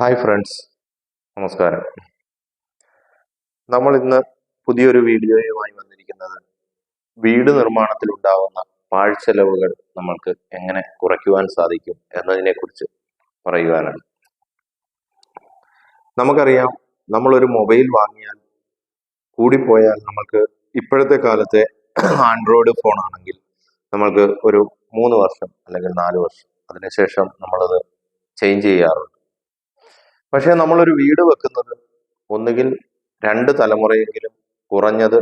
Hi friends നമസ്കാരം. നമ്മൾ ഇന്ന് പുതിയൊരു വീഡിയോയുമായി വന്നിരിക്കുന്നത് വീട് നിർമ്മാണത്തിൽ ഉണ്ടാവുന്ന പാഴ്ചെലവുകൾ നമ്മൾക്ക് എങ്ങനെ കുറയ്ക്കുവാൻ സാധിക്കും എന്നതിനെ കുറിച്ച് പറയുവാനാണ്. നമുക്കറിയാം നമ്മളൊരു മൊബൈൽ വാങ്ങിയാൽ കൂടിപ്പോയാൽ നമുക്ക് ഇപ്പോഴത്തെ കാലത്തെ ആൻഡ്രോയിഡ് ഫോൺ ആണെങ്കിൽ നമ്മൾക്ക് ഒരു മൂന്ന് വർഷം അല്ലെങ്കിൽ നാല് വർഷം അതിനുശേഷം നമ്മളത് ചേഞ്ച് ചെയ്യാറുണ്ട്. പക്ഷേ നമ്മളൊരു വീട് വെക്കുന്നത് ഒന്നുകിൽ രണ്ട് തലമുറയെങ്കിലും കുറഞ്ഞത്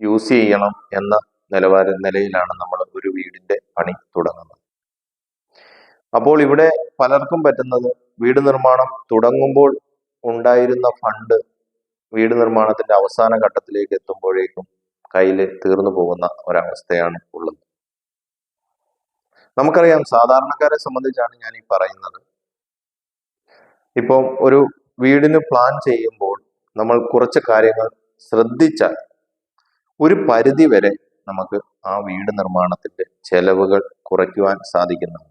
യൂസ് ചെയ്യണം എന്ന നിലവാര നിലയിലാണ് നമ്മൾ ഒരു വീടിന്റെ പണി തുടങ്ങുന്നത്. അപ്പോൾ ഇവിടെ പലർക്കും പറ്റുന്നത് വീട് നിർമ്മാണം തുടങ്ങുമ്പോൾ ഉണ്ടായിരുന്ന ഫണ്ട് വീട് നിർമ്മാണത്തിന്റെ അവസാന ഘട്ടത്തിലേക്ക് എത്തുമ്പോഴേക്കും കയ്യിൽ തീർന്നു പോകുന്ന ഒരവസ്ഥയാണ് ഉള്ളത്. നമുക്കറിയാം സാധാരണക്കാരെ സംബന്ധിച്ചാണ് ഞാൻ ഈ പറയുന്നത്. ഇപ്പം ഒരു വീടിന് പ്ലാൻ ചെയ്യുമ്പോൾ നമ്മൾ കുറച്ച് കാര്യങ്ങൾ ശ്രദ്ധിച്ചാൽ ഒരു പരിധി വരെ നമുക്ക് ആ വീട് നിർമ്മാണത്തിന്റെ ചെലവുകൾ കുറയ്ക്കുവാൻ സാധിക്കുന്നതാണ്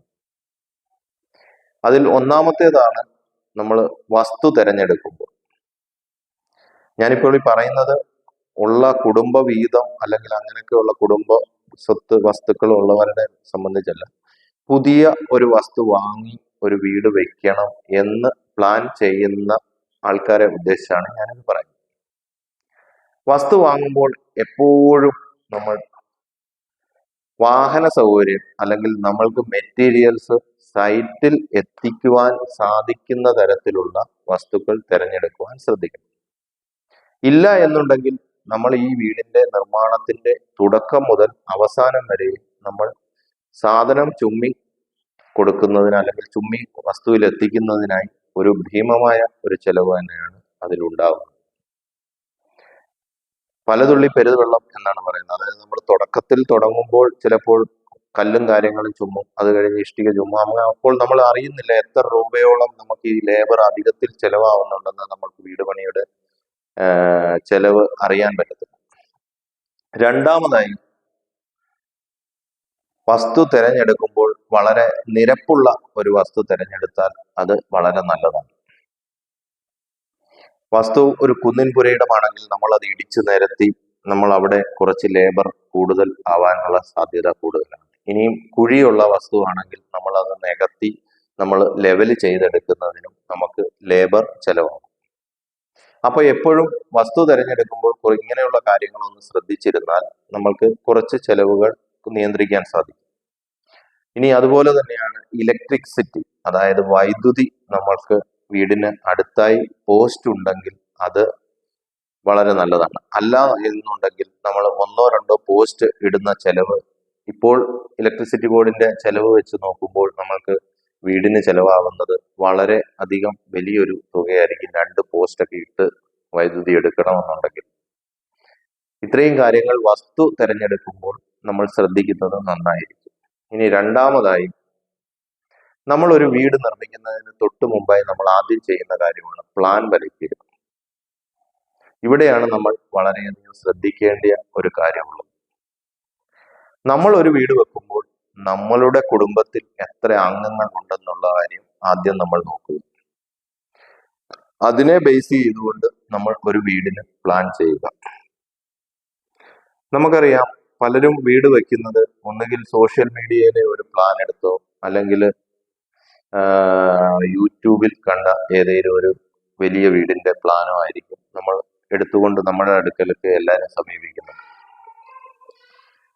അതിൽ ഒന്നാമത്തേതാണ് നമ്മൾ വസ്തു തിരഞ്ഞെടുക്കുമ്പോൾ. ഞാനിപ്പോൾ ഈ പറയുന്നത് ഉള്ള കുടുംബ വീതം അല്ലെങ്കിൽ അങ്ങനെയൊക്കെയുള്ള കുടുംബ സ്വത്ത് വസ്തുക്കൾ ഉള്ളവരുടെ സംബന്ധിച്ചല്ല പുതിയ ഒരു വസ്തു വാങ്ങി ഒരു വീട് വെക്കണം എന്ന് പ്ലാൻ ചെയ്യുന്ന ആൾക്കാരെ ഉദ്ദേശിച്ചാണ് ഞാനിത് പറയുന്നത്. വസ്തു വാങ്ങുമ്പോൾ എപ്പോഴും നമ്മൾ വാഹന സൗകര്യം അല്ലെങ്കിൽ നമ്മൾക്ക് മെറ്റീരിയൽസ് സൈറ്റിൽ എത്തിക്കുവാൻ സാധിക്കുന്ന തരത്തിലുള്ള വസ്തുക്കൾ തിരഞ്ഞെടുക്കുവാൻ ശ്രദ്ധിക്കണം. ഇല്ല എന്നുണ്ടെങ്കിൽ നമ്മൾ ഈ വീടിന്റെ നിർമ്മാണത്തിന്റെ തുടക്കം മുതൽ അവസാനം വരെ നമ്മൾ സാധനം ചുമ്മി കൊടുക്കുന്നതിന് അല്ലെങ്കിൽ ചുമ്മി വസ്തുവിൽ എത്തിക്കുന്നതിനായി ഒരു ഭീമമായ ഒരു ചെലവ് തന്നെയാണ് അതിലുണ്ടാവുന്നത്. പലതുള്ളി പെരുവെള്ളം എന്നാണ് പറയുന്നത്. അതായത് നമ്മൾ തുടക്കത്തിൽ തുടങ്ങുമ്പോൾ ചിലപ്പോൾ കല്ലും കാര്യങ്ങളും ചുമ്മും അത് കഴിഞ്ഞ് ഇഷ്ടിക ചുമ്മും അങ്ങനെ അപ്പോൾ നമ്മൾ അറിയുന്നില്ല എത്ര രൂപയോളം നമുക്ക് ഈ ലേബർ അധികത്തിൽ ചെലവാകുന്നുണ്ടെന്ന് നമുക്ക് വീട് പണിയുടെ ചെലവ് അറിയാൻ പറ്റത്തില്ല. രണ്ടാമതായി വസ്തു തിരഞ്ഞെടുക്കുമ്പോൾ വളരെ നിരപ്പുള്ള ഒരു വസ്തു തിരഞ്ഞെടുത്താൽ അത് വളരെ നല്ലതാണ്. വസ്തു ഒരു കുന്നിൻ പുരയിടമാണെങ്കിൽ നമ്മൾ അത് ഇടിച്ചു നിരത്തി നമ്മൾ അവിടെ കുറച്ച് ലേബർ കൂടുതൽ ആവാനുള്ള സാധ്യത കൂടുതലാണ്. ഇനിയും കുഴിയുള്ള വസ്തുവാണെങ്കിൽ നമ്മൾ അത് നികത്തി നമ്മൾ ലെവൽ ചെയ്തെടുക്കുന്നതിനും നമുക്ക് ലേബർ ചെലവാകും. അപ്പൊ എപ്പോഴും വസ്തു തിരഞ്ഞെടുക്കുമ്പോൾ ഇങ്ങനെയുള്ള കാര്യങ്ങളൊന്ന് ശ്രദ്ധിച്ചിരുന്നാൽ നമ്മൾക്ക് കുറച്ച് ചെലവുകൾ നിയന്ത്രിക്കാൻ സാധിക്കും. ഇനി അതുപോലെ തന്നെയാണ് ഇലക്ട്രിക്സിറ്റി അതായത് വൈദ്യുതി നമ്മൾക്ക് വീടിന് അടുത്തായി പോസ്റ്റ് ഉണ്ടെങ്കിൽ അത് വളരെ നല്ലതാണ്. അല്ല എന്നുണ്ടെങ്കിൽ നമ്മൾ ഒന്നോ രണ്ടോ പോസ്റ്റ് ഇടുന്ന ചെലവ് ഇപ്പോൾ ഇലക്ട്രിസിറ്റി ബോർഡിന്റെ ചെലവ് വെച്ച് നോക്കുമ്പോൾ നമ്മൾക്ക് വീടിന് ചെലവാകുന്നത് വളരെ അധികം വലിയൊരു തുകയായിരിക്കും. രണ്ട് പോസ്റ്റൊക്കെ ഇട്ട് വൈദ്യുതി എടുക്കണമെന്നുണ്ടെങ്കിൽ. ഇത്രയും കാര്യങ്ങൾ വസ്തു തിരഞ്ഞെടുക്കുമ്പോൾ നമ്മൾ ശ്രദ്ധിക്കുന്നത് നന്നായിരിക്കും. ഇനി രണ്ടാമതായി നമ്മൾ ഒരു വീട് നിർമ്മിക്കുന്നതിന് തൊട്ട് മുമ്പായി നമ്മൾ ആദ്യം ചെയ്യുന്ന കാര്യമാണ് പ്ലാൻ വരയ്ക്കുക ഇവിടെയാണ് നമ്മൾ വളരെയധികം ശ്രദ്ധിക്കേണ്ട ഒരു കാര്യമുള്ളത്. നമ്മൾ ഒരു വീട് വെക്കുമ്പോൾ നമ്മളുടെ കുടുംബത്തിൽ എത്ര അംഗങ്ങൾ ഉണ്ടെന്നുള്ള കാര്യം ആദ്യം നമ്മൾ നോക്കുക. അതിനെ ബേസ് ചെയ്തുകൊണ്ട് നമ്മൾ ഒരു വീടിന് പ്ലാൻ ചെയ്യുക. നമുക്കറിയാം പലരും വീട് വെക്കുന്നത് ഒന്നുകിൽ സോഷ്യൽ മീഡിയയിലെ ഒരു പ്ലാൻ എടുത്തോ അല്ലെങ്കിൽ യൂട്യൂബിൽ കണ്ട ഏതെങ്കിലും ഒരു വലിയ വീടിന്റെ പ്ലാനോ ആയിരിക്കും നമ്മൾ എടുത്തുകൊണ്ട് നമ്മുടെ അടുക്കലേക്ക് എല്ലാവരും സമീപിക്കുന്നത്.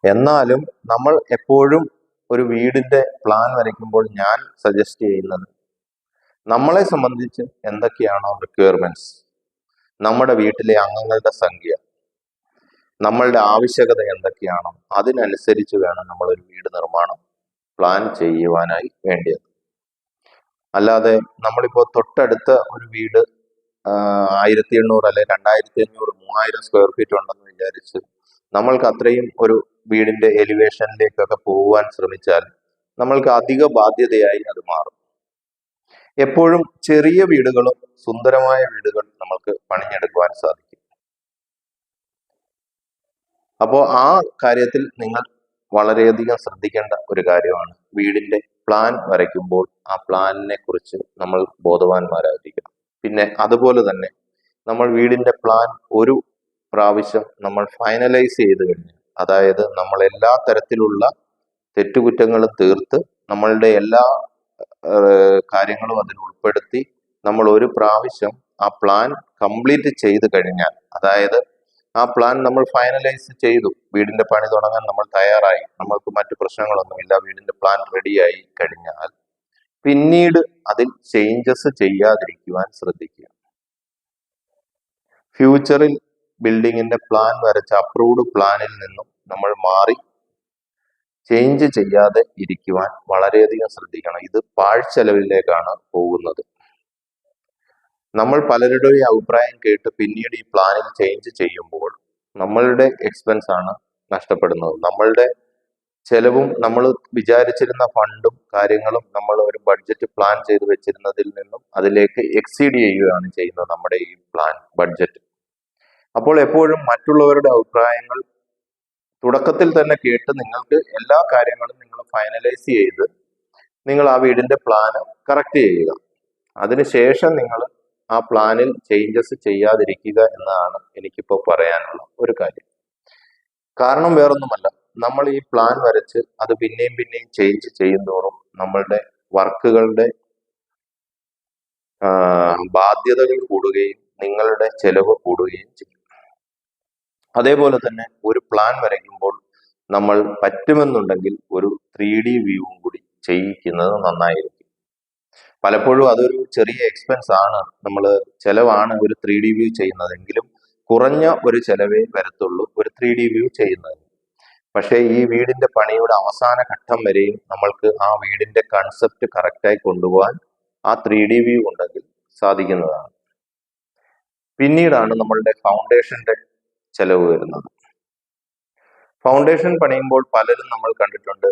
എന്നാലും നമ്മൾ എപ്പോഴും ഒരു വീടിന്റെ പ്ലാൻ വരയ്ക്കുമ്പോൾ ഞാൻ സജസ്റ്റ് ചെയ്യുന്നത് നമ്മളെ സംബന്ധിച്ച് എന്തൊക്കെയാണോ റിക്വയർമെന്റ്സ് നമ്മുടെ വീട്ടിലെ അംഗങ്ങളുടെ സംഖ്യ. നമ്മളുടെ ആവശ്യകത എന്തൊക്കെയാണോ അതിനനുസരിച്ച് വേണം നമ്മൾ ഒരു വീട് നിർമ്മാണം പ്ലാൻ ചെയ്യുവാനായി വേണ്ടിയത്. അല്ലാതെ നമ്മളിപ്പോൾ തൊട്ടടുത്ത ഒരു വീട് ആയിരത്തി എണ്ണൂറ് അല്ലെ രണ്ടായിരത്തി അഞ്ഞൂറ് മൂവായിരം സ്ക്വയർ ഫീറ്റ് ഉണ്ടെന്ന് വിചാരിച്ച് നമ്മൾക്ക് അത്രയും ഒരു വീടിന്റെ എലിവേഷനിലേക്കൊക്കെ പോകുവാൻ ശ്രമിച്ചാൽ നമ്മൾക്ക് അധിക ബാധ്യതയായി അത് മാറും. എപ്പോഴും ചെറിയ വീടുകളും സുന്ദരമായ വീടുകൾ നമ്മൾക്ക് പണിഞ്ഞെടുക്കുവാൻ സാധിക്കും. അപ്പോൾ ആ കാര്യത്തിൽ നിങ്ങൾ വളരെയധികം ശ്രദ്ധിക്കേണ്ട ഒരു കാര്യമാണ്. വീടിന്റെ പ്ലാൻ വരയ്ക്കുമ്പോൾ ആ പ്ലാനിനെ കുറിച്ച് നമ്മൾ ബോധവാന്മാരായിരിക്കണം. പിന്നെ അതുപോലെ തന്നെ നമ്മൾ വീടിന്റെ പ്ലാൻ ഒരു പ്രാവശ്യം നമ്മൾ ഫൈനലൈസ് ചെയ്ത് കഴിഞ്ഞു അതായത് നമ്മൾ എല്ലാ തരത്തിലുള്ള തെറ്റുകുറ്റങ്ങളും തീർത്ത് നമ്മളുടെ എല്ലാ കാര്യങ്ങളും അതിൽ ഉൾപ്പെടുത്തി നമ്മൾ ഒരു പ്രാവശ്യം ആ പ്ലാൻ കംപ്ലീറ്റ് ചെയ്ത് കഴിഞ്ഞാൽ അതായത് ആ പ്ലാൻ നമ്മൾ ഫൈനലൈസ് ചെയ്തു. വീടിന്റെ പണി തുടങ്ങാൻ നമ്മൾ തയ്യാറായി. നമ്മൾക്ക് മറ്റു പ്രശ്നങ്ങളൊന്നുമില്ല. വീടിന്റെ പ്ലാൻ റെഡിയായി കഴിഞ്ഞാൽ പിന്നീട് അതിൽ ചേഞ്ചസ് ചെയ്യാതിരിക്കുവാൻ ശ്രദ്ധിക്കുക. ഫ്യൂച്ചറിൽ ബിൽഡിങ്ങിന്റെ പ്ലാൻ വരച്ച അപ്രൂവ്ഡ് പ്ലാനിൽ നിന്നും നമ്മൾ മാറി ചേഞ്ച് ചെയ്യാതെ ഇരിക്കുവാൻ വളരെയധികം ശ്രദ്ധിക്കണം. ഇത് പാഴ്ചെലവിലേക്കാണ് പോകുന്നത്. നമ്മൾ പലരുടെയും അഭിപ്രായം കേട്ട് പിന്നീട് ഈ പ്ലാനിൽ ചേഞ്ച് ചെയ്യുമ്പോൾ നമ്മളുടെ എക്സ്പെൻസ് ആണ് നഷ്ടപ്പെടുന്നത്. നമ്മളുടെ ചെലവും നമ്മൾ വിചാരിച്ചിരുന്ന ഫണ്ടും കാര്യങ്ങളും നമ്മൾ ഒരു ബഡ്ജറ്റ് പ്ലാൻ ചെയ്ത് വെച്ചിരുന്നതിൽ നിന്നും അതിലേക്ക് എക്സീഡ് ചെയ്യുകയാണ് ചെയ്യുന്നത് നമ്മുടെ ഈ പ്ലാൻ ബഡ്ജറ്റ് അപ്പോൾ എപ്പോഴും മറ്റുള്ളവരുടെ അഭിപ്രായങ്ങൾ തുടക്കത്തിൽ തന്നെ കേട്ട് നിങ്ങൾക്ക് എല്ലാ കാര്യങ്ങളും നിങ്ങൾ ഫൈനലൈസ് ചെയ്ത് നിങ്ങൾ ആ വീടിന്റെ പ്ലാന് കറക്റ്റ് ചെയ്യുക. അതിനുശേഷം നിങ്ങൾ ആ പ്ലാനിൽ ചേഞ്ചസ് ചെയ്യാതിരിക്കുക എന്നതാണ് എനിക്കിപ്പോൾ പറയാനുള്ള ഒരു കാര്യം. കാരണം വേറൊന്നുമല്ല. നമ്മൾ ഈ പ്ലാൻ വരച്ച് അത് പിന്നെയും പിന്നെയും ചേഞ്ച് ചെയ്യുന്നതോറും നമ്മളുടെ വർക്കുകളുടെ ബാധ്യതകൾ കൂടുകയും നിങ്ങളുടെ ചെലവ് കൂടുകയും ചെയ്യും. അതേപോലെ തന്നെ ഒരു പ്ലാൻ വരയ്ക്കുമ്പോൾ നമ്മൾ പറ്റുമെന്നുണ്ടെങ്കിൽ ഒരു ത്രീ ഡി വ്യൂവും കൂടി ചെയ്യിക്കുന്നത് നന്നായിരിക്കും. പലപ്പോഴും അതൊരു ചെറിയ എക്സ്പെൻസ് ആണ്. നമ്മൾ ചെലവാണ് ഒരു ത്രീ ഡി വ്യൂ ചെയ്യുന്നതെങ്കിലും കുറഞ്ഞ ഒരു ചെലവേ വരത്തുള്ളൂ ഒരു ത്രീ ഡി വ്യൂ ചെയ്യുന്നതിന്. പക്ഷേ ഈ വീടിന്റെ പണിയുടെ അവസാന ഘട്ടം വരെയും നമ്മൾക്ക് ആ വീടിന്റെ കൺസെപ്റ്റ് കറക്റ്റായി കൊണ്ടുപോകാൻ ആ ത്രീ ഡി വ്യൂ ഉണ്ടെങ്കിൽ സാധിക്കുന്നതാണ്. പിന്നീടാണ് നമ്മളുടെ ഫൗണ്ടേഷന്റെ ചെലവ് വരുന്നത്. ഫൗണ്ടേഷൻ പണിയുമ്പോൾ പലരും നമ്മൾ കണ്ടിട്ടുണ്ട്